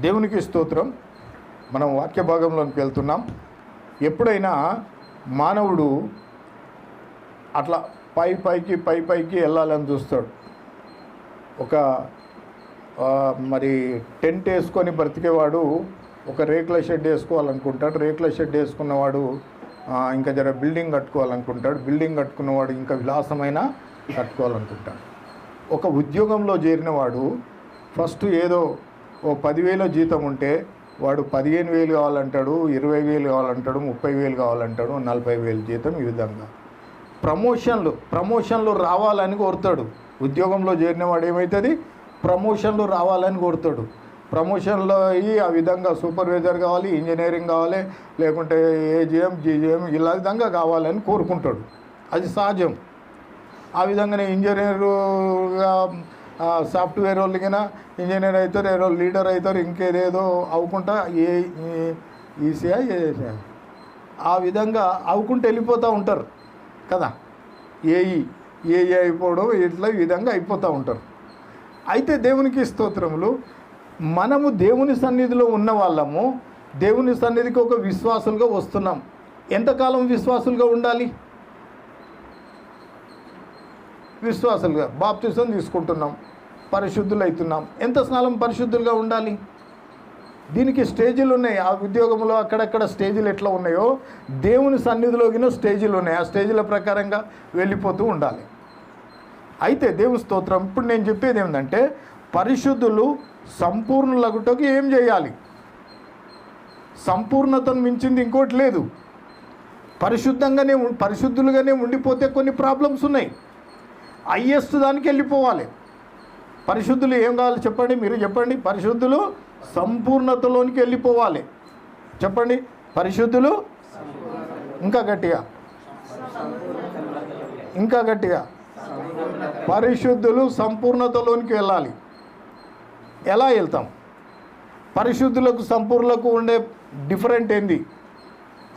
దేవునికి స్తోత్రం. మనం వాక్య భాగంలోకి వెళ్తున్నాం. ఎప్పుడైనా మానవుడు అట్లా పై పైకి పై పైకి వెళ్ళాలని చూస్తాడు. ఒక మరి టెంట్ వేసుకొని బ్రతికేవాడు ఒక రేకుల షెడ్ వేసుకోవాలనుకుంటాడు. రేకుల షెడ్ వేసుకున్నవాడు ఇంకా జర బిల్డింగ్ కట్టుకోవాలనుకుంటాడు. బిల్డింగ్ కట్టుకున్నవాడు ఇంకా విలాసమైన కట్టుకోవాలనుకుంటాడు. ఒక ఉద్యోగంలో చేరినవాడు ఫస్ట్ ఏదో ఓ పదివేల జీతం ఉంటే వాడు పదిహేను వేలు కావాలంటాడు ఇరవై వేలు కావాలంటాడు ముప్పై వేలు కావాలంటాడు నలభై వేలు జీతం ఈ విధంగా. ప్రమోషన్లు ప్రమోషన్లు రావాలని కోరుతాడు. ఉద్యోగంలో చేరినవాడు ఏమవుతుంది ప్రమోషన్లు రావాలని కోరుతాడు. ప్రమోషన్లో అయ్యి ఆ విధంగా సూపర్వైజర్ కావాలి ఇంజనీరింగ్ కావాలి లేకుంటే ఏజిఎం జీజిఎం ఇలా విధంగా కావాలని కోరుకుంటాడు. అది సహజం. ఆ విధంగానే ఇంజనీరుగా సాఫ్ట్వేర్ వాళ్ళకినా ఇంజనీర్ అవుతారు ఏదో లీడర్ అవుతారు ఇంకేదేదో అవ్వకుండా ఏ ఈసీఐ ఏసీఐ. ఆ విధంగా అవ్వకుంటే వెళ్ళిపోతూ ఉంటారు కదా. ఏఈ ఏఈ అయిపోవడం ఇట్లా ఈ విధంగా అయిపోతూ ఉంటారు. అయితే దేవునికి స్తోత్రములు. మనము దేవుని సన్నిధిలో ఉన్న వాళ్ళము దేవుని సన్నిధికి ఒక విశ్వాసులుగా వస్తున్నాం. ఎంతకాలం విశ్వాసులుగా ఉండాలి? విశ్వాసులుగా బాప్తిసం తీసుకుంటున్నాం పరిశుద్ధులు అవుతున్నాం ఎంత స్నానం పరిశుద్ధులుగా ఉండాలి? దీనికి స్టేజీలు ఉన్నాయి. ఆ ఉద్యోగంలో అక్కడక్కడ స్టేజీలు ఎట్లా ఉన్నాయో దేవుని సన్నిధిలోకిన స్టేజీలు ఉన్నాయి. ఆ స్టేజీల ప్రకారంగా వెళ్ళిపోతూ ఉండాలి. అయితే దేవుని స్తోత్రం ఇప్పుడు నేను చెప్పేది ఏంటంటే పరిశుద్ధులు సంపూర్ణులగుటకు ఏం చేయాలి? సంపూర్ణతను మించింది ఇంకోటి లేదు. పరిశుద్ధంగానే ఉం- పరిశుద్ధులుగానే ఉండిపోతే కొన్ని ప్రాబ్లమ్స్ ఉన్నాయి. హయ్యెస్ట్ దానికి వెళ్ళిపోవాలి. పరిశుద్ధులు ఏం కావాలి చెప్పండి? మీరు చెప్పండి. పరిశుద్ధులు సంపూర్ణతలోనికి వెళ్ళిపోవాలి. చెప్పండి. పరిశుద్ధులు ఇంకా గట్టిగా. ఇంకా గట్టిగా. పరిశుద్ధులు సంపూర్ణతలోనికి వెళ్ళాలి. ఎలా వెళ్తాం? పరిశుద్ధులకు సంపూర్ణలకు ఉండే డిఫరెంట్ ఏంది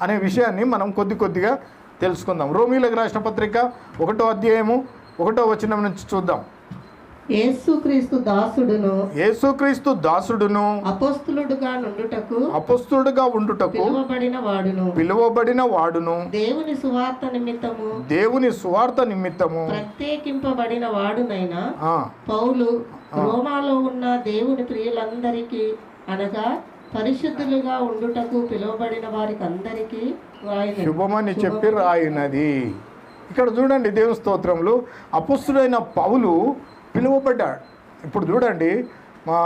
అనే విషయాన్ని మనం కొద్ది కొద్దిగా తెలుసుకుందాం. రోమిలకు రాసిన పత్రిక ఒకటో అధ్యాయము ఒకటో వచనం నుంచి చూద్దాం. యేసుక్రీస్తు దాసుడును యేసుక్రీస్తు దాసుడును అపోస్తులుడుగా నుండుటకు అపస్తుడుగా ఉండుటకు పిలువబడిన వాడును. పిలువబడిన వాడును. దేవుని సువార్త నిమిత్తము దేవుని సువార్త నిమిత్తము. ప్రత్యేకింపబడిన వాడునైనా పౌలు రోమాలో ఉన్న దేవుని ప్రియులందరికీ అనగా పరిశుద్ధులుగా ఉండుటకు పిలువబడిన వారికి అందరికీ శుభమని చెప్పి రాయినది. ఇక్కడ చూడండి దేవుని స్తోత్రంలో అపుస్తుడైన పౌలు పిలువబడ్డాడు. ఇప్పుడు చూడండి మా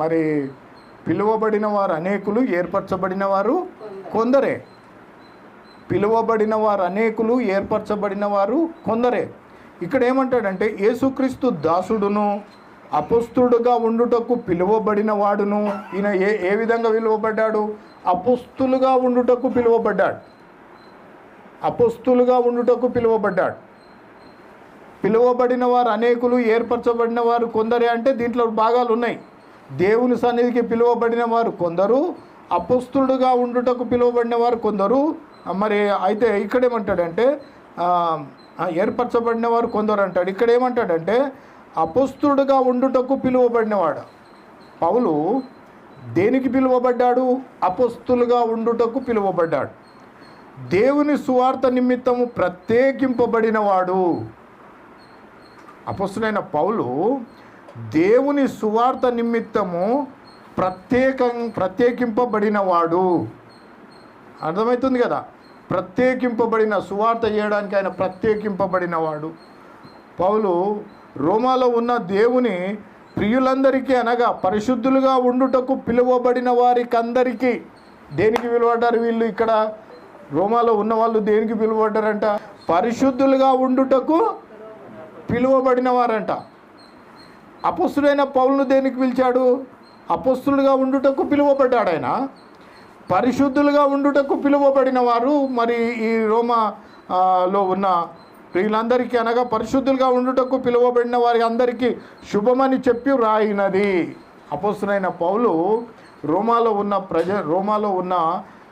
మరి పిలువబడిన వారు అనేకులు ఏర్పరచబడిన వారు కొందరే. పిలువబడిన వారు అనేకులు ఏర్పరచబడిన వారు కొందరే. ఇక్కడ ఏమంటాడంటే యేసుక్రీస్తు దాసుడును అపుస్తుడుగా ఉండుటకు పిలువబడిన వాడును. ఈయన ఏ ఏ విధంగా పిలువబడ్డాడు? అపుస్తులుగా ఉండుటకు పిలువబడ్డాడు. అపస్తులుగా ఉండుటకు పిలువబడ్డాడు. పిలువబడిన వారు అనేకులు ఏర్పరచబడిన వారు కొందరే అంటే దీంట్లో భాగాలు ఉన్నాయి. దేవుని సన్నిధికి పిలువబడిన వారు కొందరు అపుస్తుడుగా ఉండుటకు పిలువబడిన వారు కొందరు. మరి అయితే ఇక్కడేమంటాడంటే ఏర్పరచబడిన వారు కొందరు అంటాడు. ఇక్కడ ఏమంటాడంటే అపస్తుడుగా ఉండుటకు పిలువబడినవాడు. పౌలు దేనికి పిలువబడ్డాడు? అపస్తులుగా ఉండుటకు పిలువబడ్డాడు. దేవుని సువార్త నిమిత్తము ప్రత్యేకింపబడినవాడు. అపస్తులైన పౌలు దేవుని సువార్త నిమిత్తము ప్రత్యేకం ప్రత్యేకింపబడినవాడు. అర్థమవుతుంది కదా? ప్రత్యేకింపబడిన సువార్త చేయడానికి ఆయన ప్రత్యేకింపబడినవాడు. పౌలు రోమాలో ఉన్న దేవుని ప్రియులందరికీ అనగా పరిశుద్ధులుగా ఉండుటకు పిలువబడిన వారికి అందరికీ దేనికి పిలువడ్డారు వీళ్ళు ఇక్కడ? రోమాలో ఉన్న వాళ్ళు దేనికి పిలువబడ్డారంట? పరిశుద్ధులుగా ఉండుటకు పిలువబడిన వారంట అపస్తుడైన పౌలను దేనికి పిలిచాడు? అపస్తులుగా ఉండుటకు పిలువబడ్డాడు ఆయన పరిశుద్ధులుగా ఉండుటకు పిలువబడిన వారు మరి ఈ రోమా లో ఉన్న వీళ్ళందరికీ అనగా పరిశుద్ధులుగా ఉండుటకు పిలువబడిన వారి అందరికీ శుభమని చెప్పి రాయినది అపస్తులైన పౌలు రోమాలో ఉన్న ప్రజ రోమాలో ఉన్న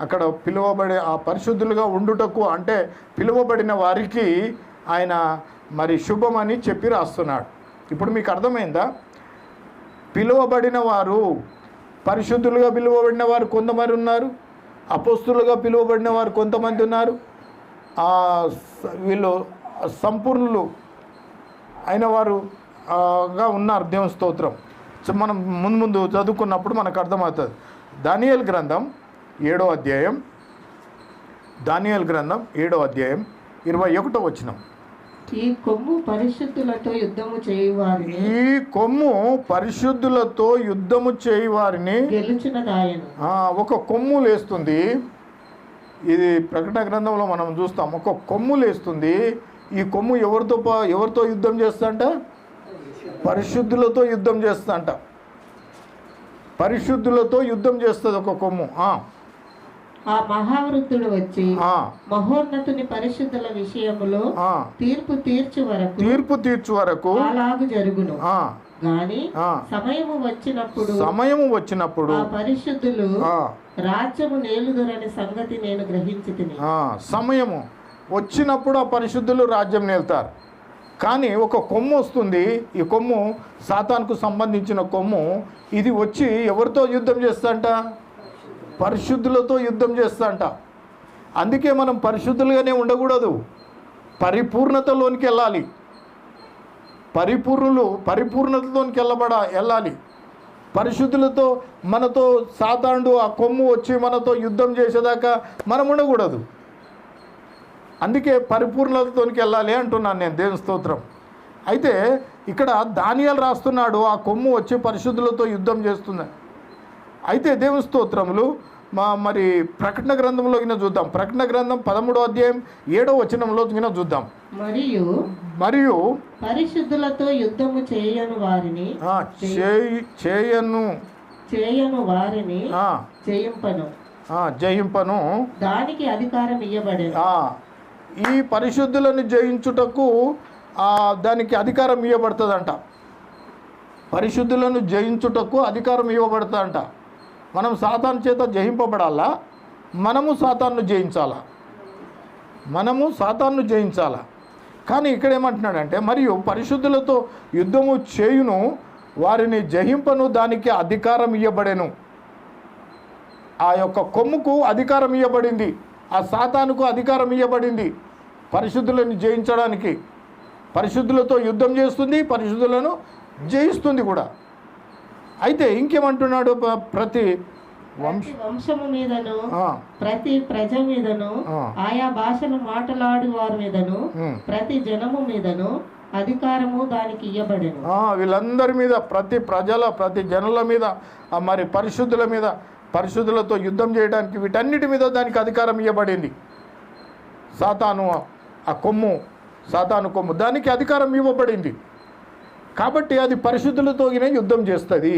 అక్కడ పిలువబడే ఆ పరిశుద్ధులుగా ఉండుటకు అంటే పిలువబడిన వారికి ఆయన మరి శుభమని చెప్పి రాస్తున్నాడు. ఇప్పుడు మీకు అర్థమైందా? పిలువబడిన వారు పరిశుద్ధులుగా పిలువబడిన వారు కొంతమంది ఉన్నారు అపోస్తులుగా పిలువబడిన వారు కొంతమంది ఉన్నారు. వీళ్ళు సంపూర్ణులు అయిన వారుగా ఉన్నారు దేవుని స్తోత్రం. సో మనం ముందు ముందు చదువుకున్నప్పుడు మనకు అర్థమవుతుంది. దానియల్ గ్రంథం ఏడో అధ్యాయం దానియల్ గ్రంథం ఏడో అధ్యాయం ఇరవై ఒకటో వచనం. ఈ కొమ్ము పరిశుద్ధులతో యుద్ధము చేయువారిని ఈ కొమ్ము పరిశుద్ధులతో యుద్ధము చేయి వారిని గెలుచునదాయను ఒక కొమ్ము లేస్తుంది. ఇది ప్రకటన గ్రంథంలో మనం చూస్తాం. ఒక కొమ్ము లేస్తుంది. ఈ కొమ్ము ఎవరితో ప- ఎవరితో యుద్ధం చేస్తుందంట? పరిశుద్ధులతో యుద్ధం చేస్తుందంట. పరిశుద్ధులతో యుద్ధం చేస్తుంది ఒక కొమ్ము. ఆ, మహావృద్ధుడు వచ్చి మహోన్నతుని పరిశుద్ధుల విషయములో. తీర్పు తీర్చు వరకు తీర్పు తీర్చు వరకు అలాగు జరుగును. గాని. సమయము వచ్చినప్పుడు సమయము వచ్చినప్పుడు పరిశుద్ధులు రాజ్యము నేలుదురని సంగతి నేను గ్రహించి సమయము వచ్చినప్పుడు ఆ పరిశుద్ధులు రాజ్యం నేల్తారు. కానీ ఒక కొమ్ము వస్తుంది. ఈ కొమ్ము సాతాన్కు సంబంధించిన కొమ్ము. ఇది వచ్చి ఎవరితో యుద్ధం చేస్తాంట? పరిశుద్ధులతో యుద్ధం చేస్తాంట అందుకే మనం పరిశుద్ధులుగానే ఉండకూడదు. పరిపూర్ణతలోనికి వెళ్ళాలి. పరిపూర్ణులు పరిపూర్ణతలోనికి వెళ్ళబడ వెళ్ళాలి. పరిశుద్ధులతో మనతో సాతాండు ఆ కొమ్ము వచ్చి మనతో యుద్ధం చేసేదాకా మనం ఉండకూడదు. అందుకే పరిపూర్ణతతోనికి వెళ్ళాలి అంటున్నాను నేను దేవుని స్తోత్రం. అయితే ఇక్కడ దానియాలు రాస్తున్నాడు ఆ కొమ్ము వచ్చి పరిశుద్ధులతో యుద్ధం చేస్తుంది. అయితే దేవుని స్తోత్రములు మా మరి ప్రకటన గ్రంథంలో గిన చూద్దాం. ప్రకటన గ్రంథం పదమూడో అధ్యాయం ఏడో వచనంలో గిన చూద్దాం. మరియు మరియు పరిశుద్ధులతో యుద్ధము చేయను వారిని చేయను. చేయను వారిని ఆ, జయింపను. దానికి అధికారం ఆ, ఈ పరిశుద్ధులను జయించుటకు ఆ, దానికి అధికారం ఇవ్వబడుతుందంట పరిశుద్ధులను జయించుటకు అధికారం ఇవ్వబడుతుందంట. మనం సాతాన్ చేత జయింపబడాలా? మనము సాతాన్ను జయించాలా? మనము సాతాన్ను జయించాలా? కానీ ఇక్కడ ఏమంటున్నాడంటే మరియు పరిశుద్ధులతో యుద్ధము చేయును వారిని జయింపను దానికి అధికారం ఇవ్వబడెను ఆ యొక్క కొమ్ముకు అధికారం ఇవ్వబడింది ఆ సాతానుకు అధికారం ఇవ్వబడింది పరిశుద్ధులను జయించడానికి. పరిశుద్ధులతో యుద్ధం చేస్తుంది పరిశుద్ధులను జయిస్తుంది కూడా. అయితే ఇంకేమంటున్నాడు ప్రతి వంశ ప్రతి వంశము మీదను ప్రతి ప్రజ మీదను. ఆయా భాషలు మాట్లాడు వారి మీదను. ప్రతి జనము మీదను అధికారము దానికి ఇయ్యబడెను ఆ, వీళ్ళందరి మీద ప్రతి ప్రజల ప్రతి జనుల మీద మరి పరిశుద్ధుల మీద పరిశుద్ధులతో యుద్ధం చేయడానికి వీటన్నిటి మీద దానికి అధికారం ఇవ్వబడింది సాతాను ఆ కొమ్ము సాతాను కొమ్ము దానికి అధికారం ఇవ్వబడింది కాబట్టి అది పరిశుద్ధులతోనే యుద్ధం చేస్తుంది.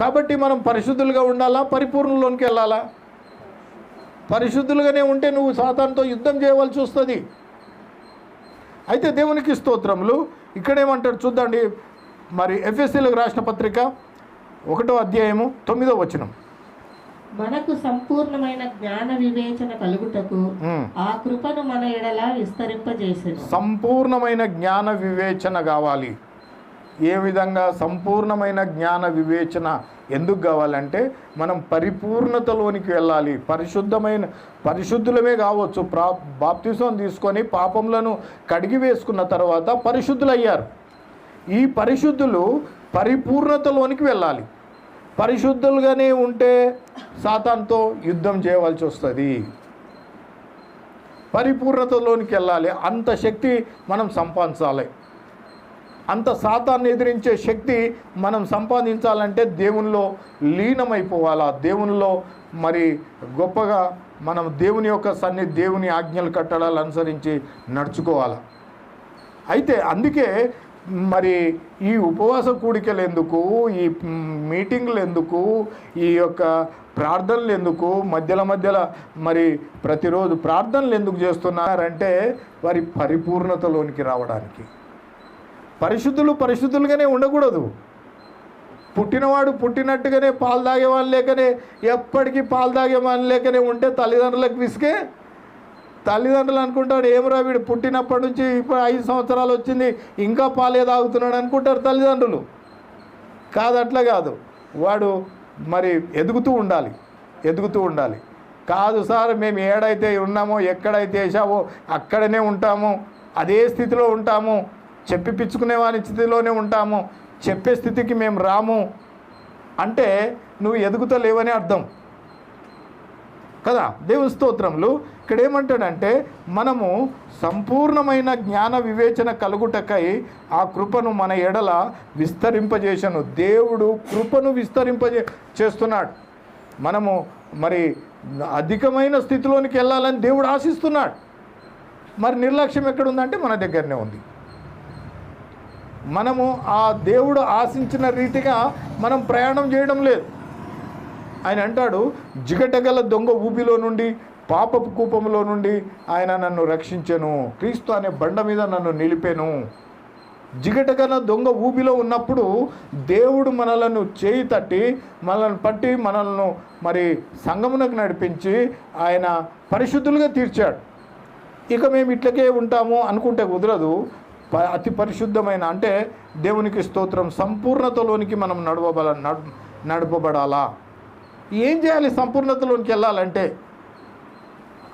కాబట్టి మనం పరిశుద్ధులుగా ఉండాలా? పరిపూర్ణలోనికి వెళ్ళాలా? పరిశుద్ధులుగానే ఉంటే నువ్వు సాతాన్తో యుద్ధం చేయవలసి వస్తుంది. అయితే దేవునికి స్తోత్రములు. ఇక్కడేమంటాడు చూద్దండి. మరి ఎఫ్ఎస్సీలకు రాసిన పత్రిక ఒకటో అధ్యాయము తొమ్మిదో వచనం. మనకు సంపూర్ణమైన జ్ఞాన వివేచన కలుగుటకు. ఆ కృపను మన ఎడల విస్తరింపజేసెను. సంపూర్ణమైన జ్ఞాన వివేచన కావాలి. ఏ విధంగా సంపూర్ణమైన జ్ఞాన వివేచన ఎందుకు కావాలంటే మనం పరిపూర్ణతలోనికి వెళ్ళాలి. పరిశుద్ధమైన పరిశుద్ధులమే కావచ్చు. ప్రా బాప్తిసం తీసుకొని పాపములను కడిగి వేసుకున్న తర్వాత పరిశుద్ధులయ్యారు. ఈ పరిశుద్ధులు పరిపూర్ణతలోనికి వెళ్ళాలి. పరిశుద్ధులుగానే ఉంటే సాతాన్తో యుద్ధం చేయవలసి వస్తుంది. పరిపూర్ణతలోనికి వెళ్ళాలి. అంత శక్తి మనం సంపాదించాలి. అంత సాతాన్ని ఎదిరించే శక్తి మనం సంపాదించాలంటే దేవునిలో లీనమైపోవాలా. దేవునిలో మరి గొప్పగా మనం దేవుని యొక్క సన్ని దేవుని ఆజ్ఞలు కట్టడాలు అనుసరించి నడుచుకోవాలి. అయితే అందుకే మరి ఈ ఉపవాస కూడికలు ఎందుకు ఈ మీటింగ్లు ఎందుకు ఈ యొక్క ప్రార్థనలు ఎందుకు మధ్యలో మధ్యలో మరి ప్రతిరోజు ప్రార్థనలు ఎందుకు చేస్తున్నారంటే వారి పరిపూర్ణతలోనికి రావడానికి. పరిశుద్ధులు పరిశుద్ధులుగానే ఉండకూడదు. పుట్టినవాడు పుట్టినట్టుగానే పాలు తాగేవాళ్ళు లేకనే ఎప్పటికీ పాలు తాగేవాళ్ళు లేకనే ఉంటే తల్లిదండ్రులకు విసిగే తల్లిదండ్రులు అనుకుంటాడు ఏమరా వీడు పుట్టినప్పటి నుంచి ఇప్పుడు ఐదు సంవత్సరాలు వచ్చింది ఇంకా పాలే తాగుతున్నాడు అనుకుంటారు తల్లిదండ్రులు. కాదు అట్లా కాదు. వాడు మరి ఎదుగుతూ ఉండాలి ఎదుగుతూ ఉండాలి. కాదు సార్ మేము ఏడైతే ఉన్నామో ఎక్కడైతే వేసావో అక్కడనే ఉంటాము అదే స్థితిలో ఉంటాము చెప్పిపించుకునే వాని స్థితిలోనే ఉంటాము చెప్పే స్థితికి మేము రాము. అంటే నువ్వు ఎదుగుతలేవని అర్థం. కదా? దేవుని స్తోత్రములు. ఇక్కడ ఏమంటాడంటే మనము సంపూర్ణమైన జ్ఞాన వివేచన కలుగుటకై ఆ కృపను మన ఎడల విస్తరింపజేసను. దేవుడు కృపను విస్తరింపజే చేస్తున్నాడు. మనము మరి అధికమైన స్థితిలోనికి వెళ్ళాలని దేవుడు ఆశిస్తున్నాడు. మరి నిర్లక్ష్యం ఎక్కడుందంటే మన దగ్గరనే ఉంది. మనము ఆ దేవుడు ఆశించిన రీతిగా మనం ప్రయాణం చేయడం లేదు. ఆయన అంటాడు జిగటగల దొంగ ఊబిలో నుండి పాపపు కూపంలో నుండి ఆయన నన్ను రక్షించెను. క్రీస్తు అనే బండ మీద నన్ను నిలిపెను. జిగటగల దొంగ ఊబిలో ఉన్నప్పుడు దేవుడు మనలను చేయి తట్టి మనల్ని పట్టి మనల్ని మరి సంగమునకు నడిపించి ఆయన పరిశుద్ధులుగా తీర్చాడు. ఇక మేము ఇట్లకే ఉంటాము అనుకుంటే కుదరదు. ప- అతి పరిశుద్ధమైన అంటే దేవునికి స్తోత్రం సంపూర్ణతలోనికి మనం నడవబల నడపబడాలా? ఏం చేయాలి? సంపూర్ణతలోనికి వెళ్ళాలంటే?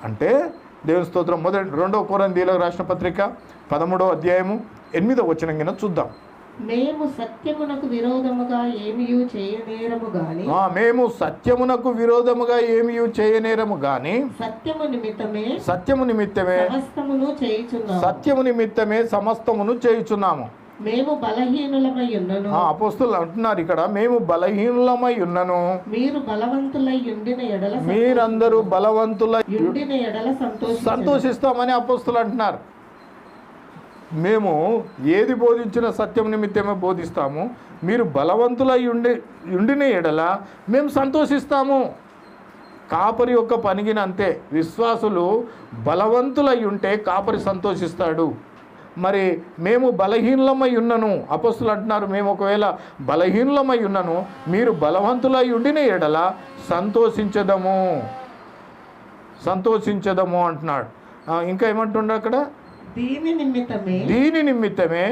అంటే దేవుని స్తోత్రం మొదటి రెండో కొరందీలకు రాసిన పత్రిక పదమూడో అధ్యాయము ఎనిమిదో వచనం కింద చూద్దాం. మేము సత్యమునకు విరోధముగా ఏమియూ చేయనేరము గాని మేము సత్యమునకు విరోధముగా ఏమీ చేయనేరము కానీ సత్యము నిమిత్తమే సత్యము నిమిత్తమే సమస్తమును చేయుచున్నాము. సత్యము నిమిత్తమే సమస్తమును చేయుచున్నాము. మేము బలహీనులమై ఉన్నను. అపోస్తులు అంటున్నారు ఇక్కడ మేము బలహీనులమై ఉన్నను. మీరు బలవంతులై ఉండిన ఎడల మీరందరూ బలవంతుల ఉండిన ఎడల సంతోష సంతోషిస్తామని అపోస్తులు అంటున్నారు. మేము ఏది బోధించిన సత్యం నిమిత్తమే బోధిస్తాము. మీరు బలవంతులై ఉండి ఉండిన ఎడల మేము సంతోషిస్తాము. కాపరి యొక్క పనిగిన అంతే విశ్వాసులు బలవంతులై ఉంటే కాపరి సంతోషిస్తాడు. మరి మేము బలహీనలమై ఉన్నను. అపస్తులు అంటున్నారు మేము ఒకవేళ బలహీనలమై ఉన్నను మీరు బలవంతులై ఉండిన ఎడల సంతోషించదము. సంతోషించదము అంటున్నాడు. ఇంకా ఏమంటుండ అక్కడ? దీని నిమిత్తమే దీని నిమిత్తమే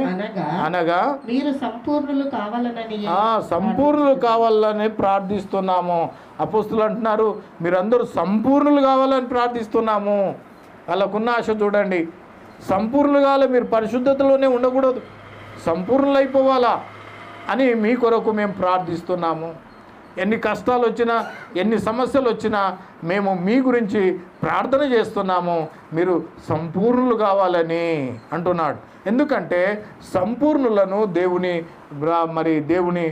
అనగా మీరు సంపూర్ణులు కావాలనని ఆ సంపూర్ణులు కావాలని ప్రార్థిస్తున్నాము. అపోస్తులు అంటున్నారు మీరందరూ సంపూర్ణులు కావాలని ప్రార్థిస్తున్నాము. వాళ్ళకున్న ఆశ చూడండి సంపూర్ణులు కావాలి మీరు పరిశుద్ధతలోనే ఉండకూడదు. సంపూర్ణులైపోవాలా అని మీ కొరకు మేము ప్రార్థిస్తున్నాము. ఎన్ని కష్టాలు వచ్చినా ఎన్ని సమస్యలు వచ్చినా మేము మీ గురించి ప్రార్థన చేస్తున్నాము. మీరు సంపూర్ణులు కావాలని అంటున్నాడు. ఎందుకంటే సంపూర్ణులను దేవుని మరి దేవుని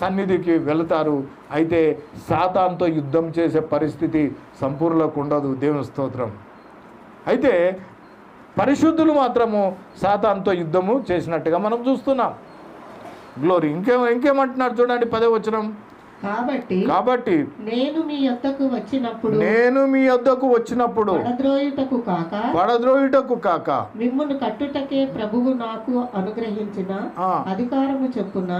సన్నిధికి వెళతారు. అయితే సాతాన్తో యుద్ధం చేసే పరిస్థితి సంపూర్ణకు ఉండదు. దేవుని స్తోత్రం. అయితే పరిశుద్ధులు మాత్రము సాతాన్తో యుద్ధము చేసినట్టుగా మనం చూస్తున్నాం. గ్లోరీ ఇంకేం ఇంకేమంటున్నారు చూడండి పదే వచ్చినాం కాబట్టి కాబట్టి నేను మీ యొద్దకు వచ్చినప్పుడు నేను మీ వద్దకు వచ్చినప్పుడు పడద్రోయుటకు కాక పడద్రోయుటకు కాక మిమ్మును కట్టుటకే ప్రభువు నాకు అనుగ్రహించిన అధికారము చొప్పున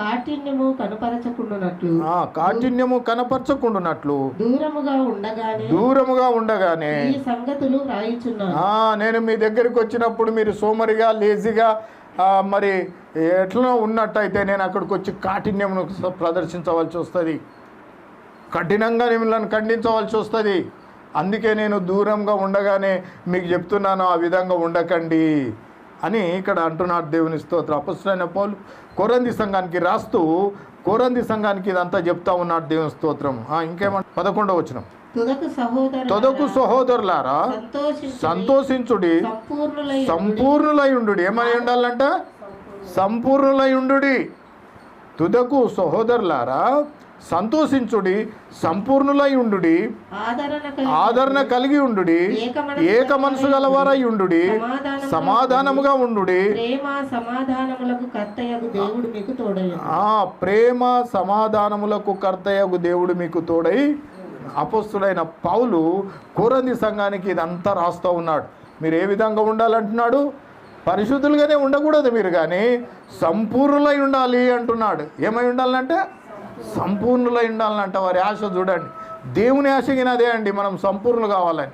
కాఠిన్యము కనపరచకుండునట్లు కాఠిన్యము కనపరచకుండునట్లు దూరముగా ఉండగానే దూరముగా ఉండగానే ఈ సంగతులు వ్రాయిచున్నాను. ఆ, నేను మీ దగ్గరికి వచ్చినప్పుడు మీరు సోమరిగా లేజీగా మరి ఎట్లనో ఉన్నట్టయితే నేను అక్కడికి వచ్చి కాఠిన్యమును ప్రదర్శించవలసి వస్తుంది. కఠినంగా మిమ్మల్ని ఖండించవలసి వస్తుంది. అందుకే నేను దూరంగా ఉండగానే మీకు చెప్తున్నాను ఆ విధంగా ఉండకండి అని ఇక్కడ అంటున్నాడు దేవుని స్తోత్ర. అపస్తులైన పౌలు కొరంది సంఘానికి రాస్తూ కోరంది సంఘానికి ఇదంతా చెప్తా ఉన్నాడు దేవుని స్తోత్రం ఇంకేమంటే పదకొండవ వచ్చినాం తుదకు సహోదరు తొదకు సహోదరులారా సంతోషించి సంతోషించుడి సంపూర్ణులై ఉండు. ఏమై ఉండాలంట? సంపూర్ణులై ఉండు తుదకు సహోదరులారా సంతోషించుడి సంపూర్ణులై ఉండు. ఆదరణ కలిగి ఉండు ఏక మనసు గలవారై ఉండు. సమాధానముగా ఉండు. ప్రేమ సమాధానములకు కర్తయగు దేవుడు మీకు తోడై అపస్తుడైన పౌలు కోరంది సంఘానికి ఇదంతా రాస్తూ ఉన్నాడు. మీరు ఏ విధంగా ఉండాలంటున్నాడు? పరిశుద్ధులుగానే ఉండకూడదు మీరు కానీ సంపూర్ణులై ఉండాలి అంటున్నాడు. ఏమై ఉండాలంటే? సంపూర్ణులై ఉండాలంట వారి ఆశ చూడండి. దేవుని ఆశగినదే అండి మనం సంపూర్ణులు కావాలని.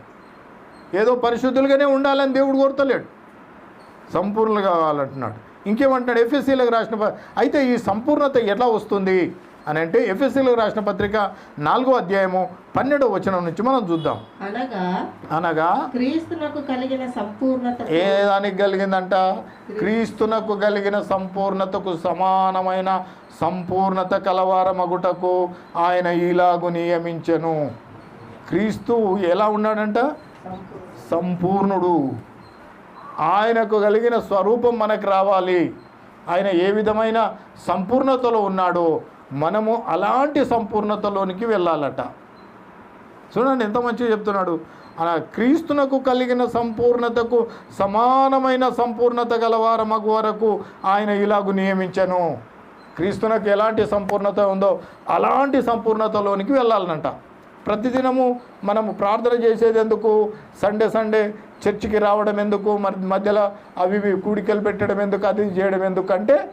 ఏదో పరిశుద్ధులుగానే ఉండాలని దేవుడు కోరతలేడు. సంపూర్ణులు కావాలంటున్నాడు. ఇంకేమంటున్నాడు? ఎఫ్ఎస్సీలకు రాసిన అయితే ఈ సంపూర్ణత ఎట్లా వస్తుంది? అని అంటే ఎఫ్ఎస్సీలకు రాసిన పత్రిక నాలుగో అధ్యాయము పన్నెండవ వచనం నుంచి మనం చూద్దాం. అనగా అనగా క్రీస్తునకు కలిగిన సంపూర్ణత ఏ దానికి కలిగిందంట? క్రీస్తునకు కలిగిన సంపూర్ణతకు సమానమైన సంపూర్ణత కలవారమగుటకు ఆయన ఇలాగు నియమించెను. క్రీస్తు ఎలా ఉన్నాడంట? సంపూర్ణుడు. ఆయనకు కలిగిన స్వరూపం మనకు రావాలి. ఆయన ఏ విధమైన సంపూర్ణతలో ఉన్నాడో మనము అలాంటి సంపూర్ణతలోనికి వెళ్ళాలట. చూడండి ఎంత మంచిగా చెప్తున్నాడు. అలా క్రీస్తునకు కలిగిన సంపూర్ణతకు సమానమైన సంపూర్ణత గలవార మగు వరకు ఆయన ఇలాగు నియమించను. క్రీస్తునకు ఎలాంటి సంపూర్ణత ఉందో అలాంటి సంపూర్ణతలోనికి వెళ్ళాలనంట. ప్రతిదినము మనము ప్రార్థన చేసేది ఎందుకు? సండే సండే చర్చికి రావడం ఎందుకు? మరి మధ్యలో అవి ఇవి కూడికలు పెట్టడం ఎందుకు? అది చేయడం ఎందుకు? అంటే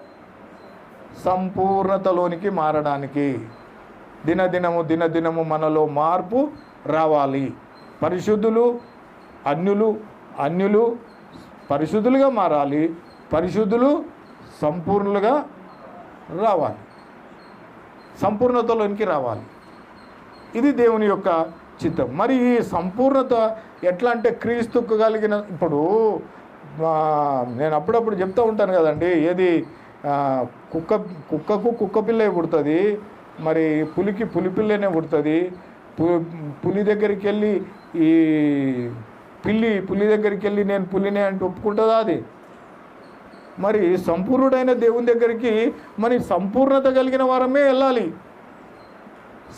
సంపూర్ణతలోనికి మారడానికి. దినదినము దినదినము మనలో మార్పు రావాలి. పరిశుద్ధులు అన్యులు అన్యులు పరిశుద్ధులుగా మారాలి. పరిశుద్ధులు సంపూర్ణులుగా రావాలి. సంపూర్ణతలోనికి రావాలి. ఇది దేవుని యొక్క చిత్తం. మరి ఈ సంపూర్ణత ఎట్లా అంటే క్రీస్తుకు కలిగిన ఇప్పుడు నేను అప్పుడప్పుడు చెప్తూ ఉంటాను కదండి. ఏది? కుక్క కుక్కకు కుక్క పిల్లే పుడుతుంది మరి పులికి పులి పిల్లనే పుడుతుంది. పు పులి దగ్గరికి వెళ్ళి ఈ పిల్లి పులి దగ్గరికి వెళ్ళి నేను పులినే అంటే ఒప్పుకుంటుందా అది? మరి సంపూర్ణుడైన దేవుని దగ్గరికి మరి సంపూర్ణత కలిగిన వారమే వెళ్ళాలి.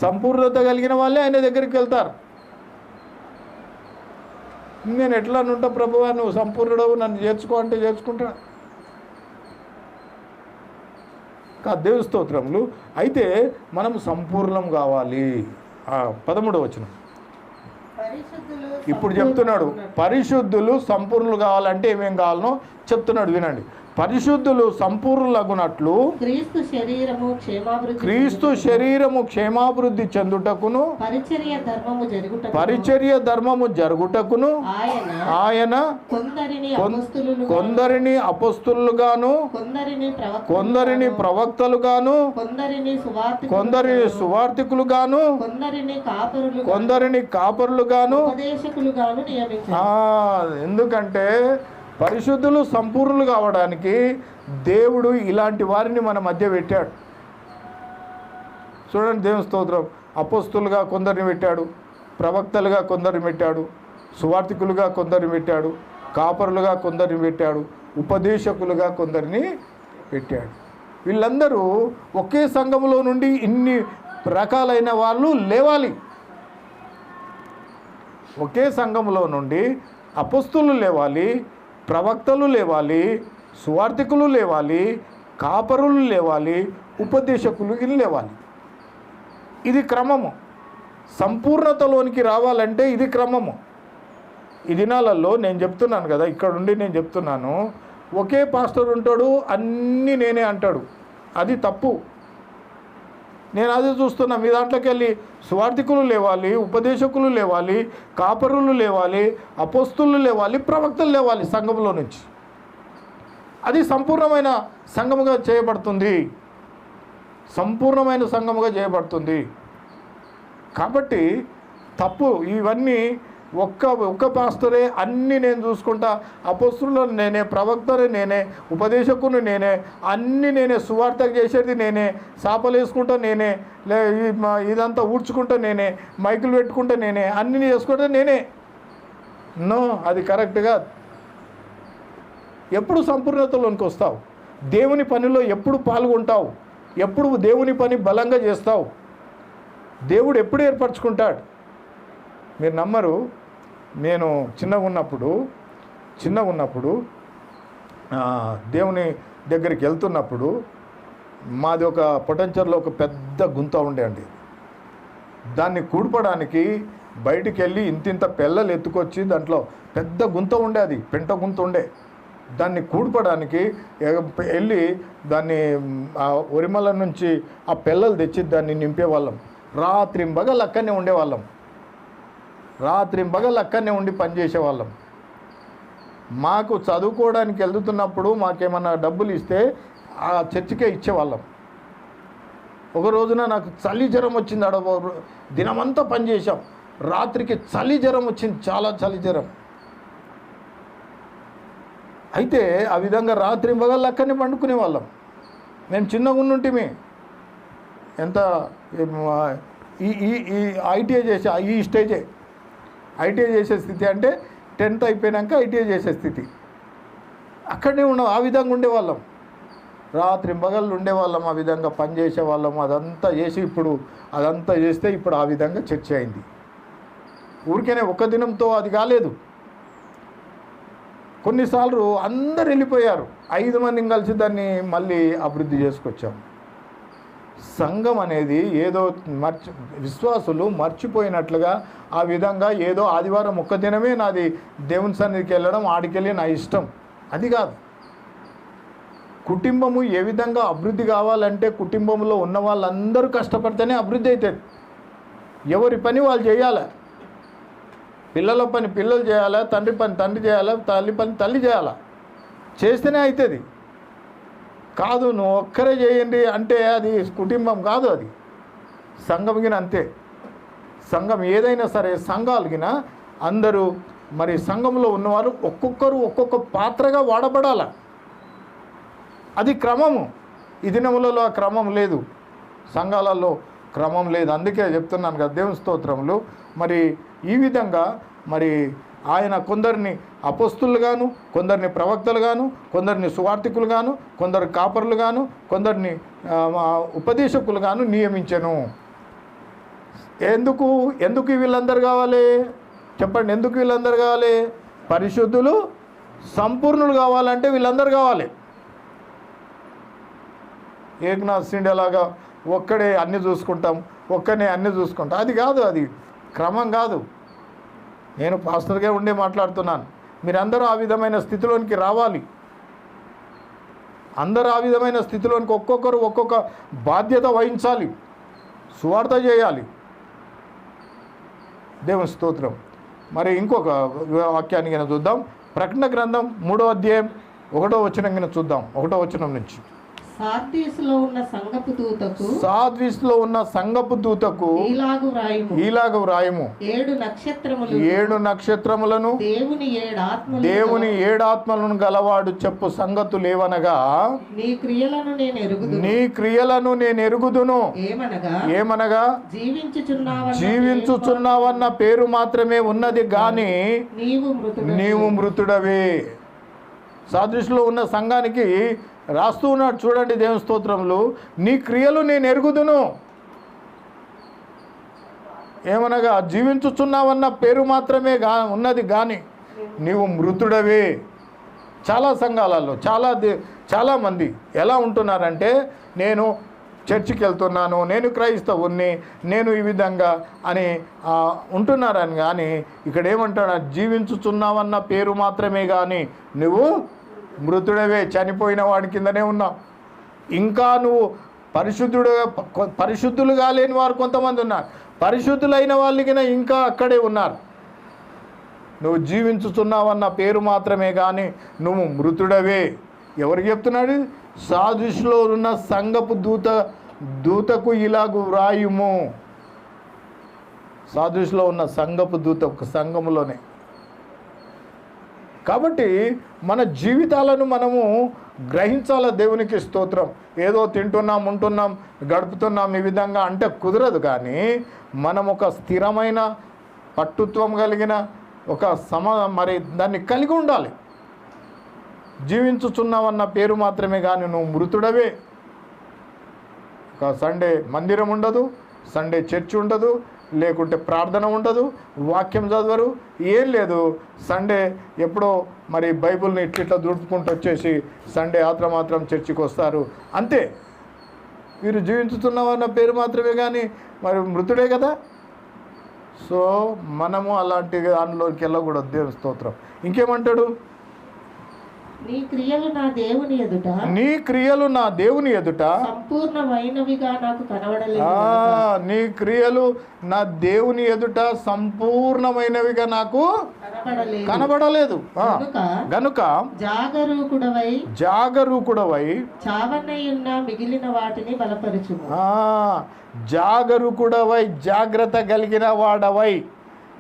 సంపూర్ణత కలిగిన వాళ్ళే ఆయన దగ్గరికి వెళ్తారు. నేను ఎట్లా నుంటా ప్రభువా నువ్వు సంపూర్ణుడవు నన్ను చేర్చుకో అంటే చేర్చుకుంటా దేవు స్తోత్రములు అయితే మనం సంపూర్ణం కావాలి. ఆ, పదమూడవ వచనం. ఇప్పుడు చెప్తున్నాడు పరిశుద్ధులు సంపూర్ణులు కావాలంటే ఏమేం కావాలనో చెప్తున్నాడు వినండి. పరిశుద్ధులు సంపూర్ణులగునట్లు క్రీస్తు శరీరము క్షేమాభివృద్ధి క్రీస్తు శరీరము క్షేమాభివృద్ధి చెందుటకును. పరిచర్య ధర్మము జరుగుట పరిచర్య ధర్మము జరుగుటకును. ఆయన కొందరిని అపస్తులుగాను కొందరిని ప్రవక్తలుగాను, కొందరిని సువార్థికులుగాను కొందరిని కాపరులు కొందరిని కాపరులుగాను ఎందుకంటే పరిశుద్ధులు సంపూర్ణులు కావడానికి దేవుడు ఇలాంటి వారిని మన మధ్య పెట్టాడు. చూడండి దేవుని స్తోత్రం. అపోస్తులుగా కొందరిని పెట్టాడు ప్రవక్తలుగా కొందరిని పెట్టాడు సువార్థికులుగా కొందరిని పెట్టాడు కాపరులుగా కొందరిని పెట్టాడు ఉపదేశకులుగా కొందరిని పెట్టాడు. వీళ్ళందరూ ఒకే సంఘములో నుండి ఇన్ని రకాలైన వాళ్ళు లేవాలి. ఒకే సంఘంలో నుండి అపస్తులు లేవాలి ప్రవక్తలు లేవాలి సువార్థికులు లేవాలి కాపరులు లేవాలి ఉపదేశకులు ఇది లేవాలి. ఇది క్రమము. సంపూర్ణతలోనికి రావాలంటే ఇది క్రమము. ఈ దినాలలో నేను చెప్తున్నాను కదా ఇక్కడ ఉండి నేను చెప్తున్నాను ఒకే పాస్టర్ ఉంటాడు అన్నీ నేనే అంటాడు. అది తప్పు. నేను అదే చూస్తున్నా. మీ దాంట్లోకి వెళ్ళి స్వార్థికులు లేవాలి ఉపదేశకులు లేవాలి కాపరులు లేవాలి అపోస్తులు లేవాలి ప్రవక్తలు లేవాలి సంఘంలో నుంచి. అది సంపూర్ణమైన సంఘముగా చేయబడుతుంది. సంపూర్ణమైన సంఘముగా చేయబడుతుంది. కాబట్టి తప్పు ఇవన్నీ ఒక్క ఒక్క పాస్టరే అన్నీ నేను చూసుకుంటా అపస్తులను నేనే ప్రవక్తని నేనే ఉపదేశకుని నేనే అన్నీ నేనే సువార్త చేసేది నేనే సాపలు నేనే లే మా- ఇదంతా ఊడ్చుకుంటా నేనే మైకులు పెట్టుకుంటా నేనే అన్నీ చేసుకుంటా నేనే. నో అది కరెక్ట్గా ఎప్పుడు సంపూర్ణతలోనికి వస్తావు? దేవుని పనిలో ఎప్పుడు పాల్గొంటావు? ఎప్పుడు దేవుని పని బలంగా చేస్తావు? దేవుడు ఎప్పుడు ఏర్పరచుకుంటాడు? మీరు నమ్మరు నేను చిన్నగా ఉన్నప్పుడు చిన్నగా ఉన్నప్పుడు దేవుని దగ్గరికి వెళ్తున్నప్పుడు మాది ఒక పొటెన్చర్లో ఒక పెద్ద గుంత ఉండే అండి. దాన్ని కూడపడానికి బయటికి వెళ్ళి ఇంతింత పిల్లలు ఎత్తుకొచ్చి దాంట్లో పెద్ద గుంత ఉండే అది పెంట గుంత ఉండే. దాన్ని కూడపడానికి వెళ్ళి దాన్ని ఆ ఒరిమల నుంచి ఆ పిల్లలు తెచ్చి దాన్ని నింపేవాళ్ళం. రాత్రింబగలు అక్కడనే ఉండేవాళ్ళం. రాత్రింబగలు అక్కడనే ఉండి పనిచేసేవాళ్ళం. మాకు చదువుకోవడానికి వెళ్తున్నప్పుడు మాకేమన్నా డబ్బులు ఇస్తే ఆ చర్చికే ఇచ్చేవాళ్ళం. ఒక రోజున నాకు చలి జ్వరం వచ్చింది ఆడ ఒక దినమంతా పనిచేసాం రాత్రికి చలి జ్వరం వచ్చింది చాలా చలి జ్వరం. అయితే ఆ విధంగా రాత్రి పగళ్ళు అక్కడనే పండుకునే వాళ్ళం మేము చిన్నగా ఉండుంటిమి. ఎంత ఈ ఈ ఈ ఐటీఐ చేసే ఈ స్టేజే. ఐటీఐ చేసే స్థితి అంటే టెన్త్ అయిపోయాక ఐటీఐ చేసే స్థితి. అక్కడనే ఉన్నాం ఆ విధంగా ఉండేవాళ్ళం. రాత్రి మగళ్ళు ఉండేవాళ్ళం ఆ విధంగా పనిచేసేవాళ్ళం అదంతా చేసి ఇప్పుడు అదంతా చేస్తే ఇప్పుడు ఆ విధంగా చర్చ అయింది. ఊరికేనే ఒక్క దినంతో అది కాలేదు. కొన్నిసార్లు అందరు వెళ్ళిపోయారు. ఐదు మందిని కలిసి దాన్ని మళ్ళీ అభివృద్ధి చేసుకొచ్చాము సంఘం అనేది ఏదో మర్చి విశ్వాసులు మర్చిపోయినట్లుగా ఆ విధంగా ఏదో ఆదివారం ఒక్క దినమే నాది దేవుని సన్నిధికి వెళ్ళడం ఆడికెళ్ళి నా ఇష్టం. అది కాదు. కుటుంబము ఏ విధంగా అభివృద్ధి కావాలంటే కుటుంబంలో ఉన్న వాళ్ళందరూ కష్టపడితేనే అభివృద్ధి అవుతుంది. ఎవరి పని వాళ్ళు చేయాలి? పిల్లల పని పిల్లలు చేయాలా? తండ్రి పని తండ్రి చేయాలా? తల్లి పని తల్లి చేయాలా? చేస్తేనే అవుతుంది. కాదు నువ్వు ఒక్కరే చేయండి అంటే అది కుటుంబం కాదు అది. సంఘం అంతే. సంఘం ఏదైనా సరే సంఘాలకిన అందరూ మరి సంఘంలో ఉన్నవారు ఒక్కొక్కరు ఒక్కొక్క పాత్రగా వాడబడాల. అది క్రమము. ఈ దినములలో ఆ క్రమం లేదు. సంఘాలలో క్రమం లేదు. అందుకే చెప్తున్నాను కదా దేవుని స్తోత్రంలో మరి ఈ విధంగా మరి ఆయన కొందరిని అపస్తులుగాను కొందరిని ప్రవక్తలుగాను కొందరిని సువార్థికులుగాను కొందరు కాపరులుగాను కొందరిని ఉపదేశకులుగాను నియమించను. ఎందుకు ఎందుకు వీళ్ళందరూ కావాలి? చెప్పండి ఎందుకు వీళ్ళందరూ కావాలి? పరిశుద్ధులు సంపూర్ణులు కావాలంటే వీళ్ళందరూ కావాలి. ఏకనాథ్ సిండేలాగా ఒక్కడే అన్నీ చూసుకుంటాం ఒక్కనే అన్నీ చూసుకుంటాం. అది కాదు అది క్రమం కాదు. నేను పాస్టర్గా ఉండే మాట్లాడుతున్నాను. మీరందరూ ఆ విధమైన స్థితిలోనికి రావాలి. అందరూ ఆ విధమైన స్థితిలోనికి ఒక్కొక్కరు ఒక్కొక్క బాధ్యత వహించాలి. సువార్త చేయాలి. దేవుని స్తోత్రం. మరి ఇంకొక వాక్యాన్ని కనుక చూద్దాం. ప్రకటన గ్రంథం మూడో అధ్యాయం ఒకటో వచనం కింద చూద్దాం. ఒకటో వచనం నుంచి. సార్దీసులో ఉన్న సంగపు దూతకు సాద్విస్లో ఉన్న సంగపు దూతకు ఈలాగు వ్రాయుము. వ్రాయము. ఏడు నక్షత్రములు ఏడు నక్షత్రములను దేవుని దేవుని ఏడాత్మలను గలవాడు చెప్పు సంగతులేవనగా నీ క్రియలను నేను ఎరుగుదు నీ క్రియలను నేను ఎరుగుదును. ఏమనగా? ఏమనగా? జీవించుచున్నావన్న జీవించుచున్నావన్న పేరు మాత్రమే ఉన్నది గాని నీవు మృతుడు నీవు మృతుడవే. సాదృష్టిలో ఉన్న సంఘానికి రాస్తూ ఉన్నాడు చూడండి దేవుని నీ క్రియలు నేను ఎరుగుదును. ఏమనగా జీవించుచున్నావన్న పేరు మాత్రమే గా ఉన్నది కానీ నీవు మృతుడవే. చాలా సంఘాలలో చాలా దే- చాలామంది ఎలా ఉంటున్నారంటే నేను చర్చికి వెళ్తున్నాను నేను క్రైస్తవుని నేను ఈ విధంగా అని ఉంటున్నారని కానీ ఇక్కడ ఏమంటాడు జీవించుచున్నావన్న పేరు మాత్రమే కానీ నువ్వు మృతుడవే చనిపోయిన వాడి కిందనే ఉన్నావు ఇంకా నువ్వు పరిశుద్ధుడు పరిశుద్ధులుగా లేని వారు కొంతమంది ఉన్నారు. పరిశుద్ధులైన వాళ్ళకి ఇంకా అక్కడే ఉన్నారు. నువ్వు జీవించుతున్నావన్న పేరు మాత్రమే కానీ నువ్వు మృతుడవే. ఎవరు చెప్తున్నాడు? సాధుషులో ఉన్న సంఘపు దూత దూతకు ఇలాగు వ్రాయుము. సాధుషులో ఉన్న సంఘపు దూత ఒక సంఘములోనే. కాబట్టి మన జీవితాలను మనము గ్రహించాల దేవునికి స్తోత్రం. ఏదో తింటున్నాం ఉంటున్నాం గడుపుతున్నాం ఈ విధంగా అంటే కుదరదు కానీ మనం ఒక స్థిరమైన పట్టుత్వం కలిగిన ఒక సమ మరి దాన్ని కలిగి ఉండాలి. జీవించుచున్నావన్న పేరు మాత్రమే కానీ నువ్వు మృతుడవే. ఒక సండే మందిరం ఉండదు సండే చర్చ్ ఉండదు లేకుంటే ప్రార్థన ఉండదు వాక్యం చదవరు ఏం లేదు. సండే ఎప్పుడో మరి బైబిల్ని ఇట్లా దుడుపుకుంటూ వచ్చేసి సండే ఆత్ర మాత్రం చర్చికి వస్తారు. అంతే. వీరు జీవించుతున్నామన్న పేరు మాత్రమే కానీ మరి మృతుడే కదా? సో మనము అలాంటి దానిలోకి వెళ్ళకూడదు దేవుని స్తోత్రం. ఇంకేమంటాడు? నీ క్రియలు నా దేవుని ఎదుట. నీ క్రియలు నా దేవుని ఎదుట. సంపూర్ణమైనవిగా నాకు కనబడలేదు నీ క్రియలు నా దేవుని ఎదుట సంపూర్ణమైనవిగా నాకు కనబడలేదు. గనుక జాగరూకుడవై జాగరూకుడవై చావనయ్యున్న మిగిలిన వాటిని బలపరచుము. ఆ, జాగరూకుడవై జాగ్రత్త కలిగిన వాడవై.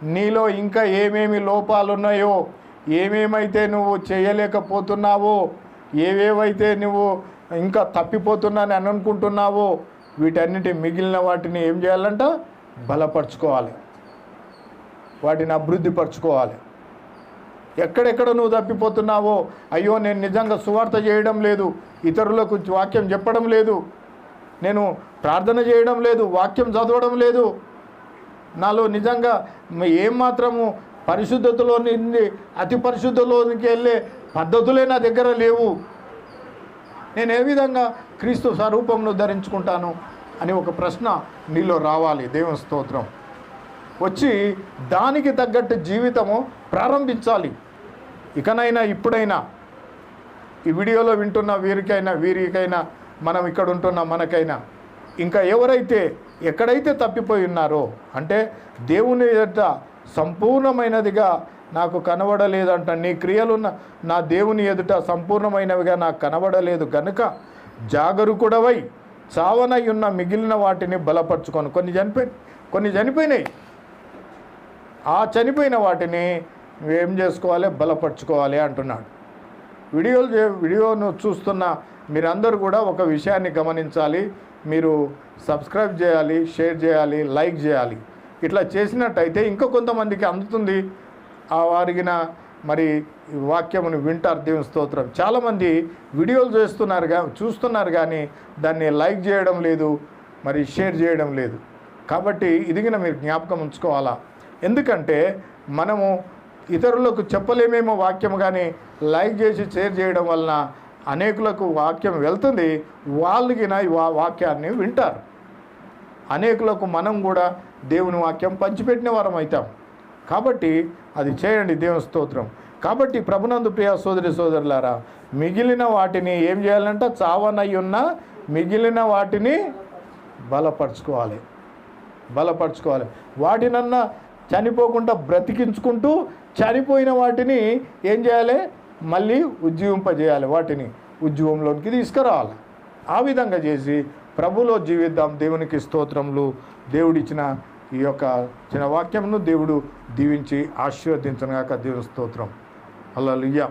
నీలో ఇంకా ఏమేమి లోపాలు ఉన్నాయో ఏమేమైతే నువ్వు చేయలేకపోతున్నావో ఏవేవైతే నువ్వు ఇంకా తప్పిపోతున్నానని అని అనుకుంటున్నావో వీటన్నిటి మిగిలిన వాటిని ఏం చేయాలంట? బలపరుచుకోవాలి. వాటిని అభివృద్ధి పరచుకోవాలి. ఎక్కడెక్కడ నువ్వు తప్పిపోతున్నావో అయ్యో నేను నిజంగా సువార్త చేయడం లేదు ఇతరులకు వాక్యం చెప్పడం లేదు నేను ప్రార్థన చేయడం లేదు వాక్యం చదవడం లేదు. నాలో నిజంగా ఏం మాత్రము పరిశుద్ధతలో నిండి అతి పరిశుద్ధలోనికి వెళ్ళే పద్ధతులే నా దగ్గర లేవు. నేను ఏ విధంగా క్రీస్తు స్వరూపంను ధరించుకుంటాను అని ఒక ప్రశ్న నీలో రావాలి. దేవుని స్తోత్రం. వచ్చి దానికి తగ్గట్టు జీవితము ప్రారంభించాలి. ఇకనైనా ఇప్పుడైనా. ఈ వీడియోలో వింటున్న వీరికైనా వీరికైనా మనం ఇక్కడ ఉంటున్న మనకైనా. ఇంకా ఎవరైతే ఎక్కడైతే తప్పిపోయి ఉన్నారో అంటే దేవుని ఎదుట సంపూర్ణమైనదిగా నాకు కనబడలేదంట. నీ క్రియలున్న నా దేవుని ఎదుట సంపూర్ణమైనవిగా నాకు కనబడలేదు. గనుక జాగరూకుడవై చావనై ఉన్న మిగిలిన వాటిని బలపరుచుకొని కొన్ని చనిపోయి కొన్ని చనిపోయినాయి. ఆ చనిపోయిన వాటిని ఏం చేసుకోవాలి? బలపరుచుకోవాలి అంటున్నాడు. వీడియోలు చే- వీడియోను చూస్తున్న మీరందరూ కూడా ఒక విషయాన్ని గమనించాలి. మీరు సబ్స్క్రైబ్ చేయాలి షేర్ చేయాలి లైక్ చేయాలి. ఇట్లా చేసినట్టయితే ఇంకా కొంతమందికి అందుతుంది. ఆ వారిగిన మరి ఈ వాక్యమును వింటారు దేవుని స్తోత్రం. చాలామంది వీడియోలు చేస్తున్నారు గా చూస్తున్నారు కానీ దాన్ని లైక్ చేయడం లేదు మరి షేర్ చేయడం లేదు. కాబట్టి ఇదిగిన మీరు జ్ఞాపకం ఉంచుకోవాలా? ఎందుకంటే మనము ఇతరులకు చెప్పలేమేమో వాక్యం కానీ లైక్ చేసి షేర్ చేయడం వలన అనేకులకు వాక్యం వెళ్తుంది. వాళ్ళకి వాక్యాన్ని వింటారు. అనేకులకు మనం కూడా దేవుని వాక్యం పంచిపెట్టిన వారం అవుతాం కాబట్టి అది చేయండి దేవుని స్తోత్రం. కాబట్టి ప్రభునందు ప్రియ సోదరి సోదరులారా మిగిలిన వాటిని ఏం చేయాలంట? చావనయ్యున్న మిగిలిన వాటిని బలపరుచుకోవాలి. బలపరుచుకోవాలి. వాటినన్నా చనిపోకుండా బ్రతికించుకుంటూ చనిపోయిన వాటిని ఏం చేయాలి? మళ్ళీ ఉజ్జీవింపజేయాలి. వాటిని ఉద్యమంలోనికి తీసుకురావాలి. ఆ విధంగా చేసి ప్రభులో జీవిద్దాం. దేవునికి స్తోత్రములు. దేవుడిచ్చిన ఈ యొక్క చిన్న వాక్యంను దేవుడు దీవించి ఆశీర్వదించనుగాక దేవుని స్తోత్రం. అల్లలుయ్యా